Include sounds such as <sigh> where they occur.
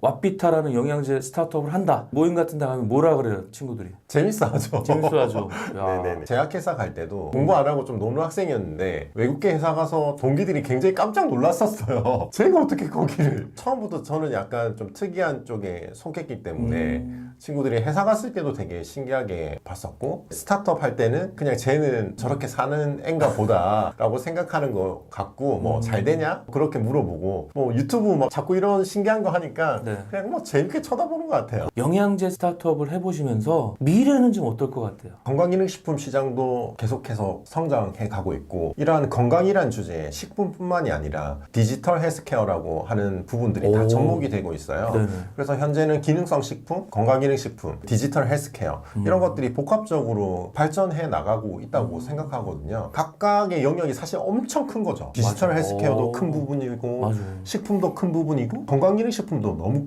왓비타라는 영양제 스타트업을 한다. 모임 같은 데 가면 뭐라 그래요, 친구들이? 재밌어 하죠. <laughs> 재밌어하죠. 야. 네네네. 제약회사 갈 때도 공부 안 하고 좀 노는 학생이었는데 외국계 회사 가서 동기들이 굉장히 깜짝 놀랐었어요. <laughs> 제가 어떻게 거기를 처음부터 저는 약간 좀 특이한 쪽에 속했기 때문에 음. 친구들이 회사 갔을 때도 되게 신기하게 봤었고 스타트업 할 때는 그냥 쟤는 저렇게 사는 앤가 보다 라고 생각하는 것 같고 뭐 잘 되냐? 그렇게 물어보고 뭐 유튜브 막 자꾸 이런 신기한 거 하니까 네. 그냥 뭐 재밌게 쳐다보는 것 같아요. 영양제 스타트업을 해보시면서 미래는 좀 어떨 것 같아요? 건강기능식품 시장도 계속해서 성장해 가고 있고 이러한 건강이란 주제에 식품뿐만이 아니라 디지털 헬스케어라고 하는 부분들이 다 오. 접목이 되고 있어요. 네네. 그래서 현재는 기능성 식품, 건강기능식품, 디지털 헬스케어 이런 것들이 복합적으로 발전해 나가고 있다고 생각하거든요. 각각의 영역이 사실 엄청 큰 거죠. 디지털 맞아. 헬스케어도 오. 큰 부분이고 맞아요. 식품도 큰 부분이고 건강기능식품도 너무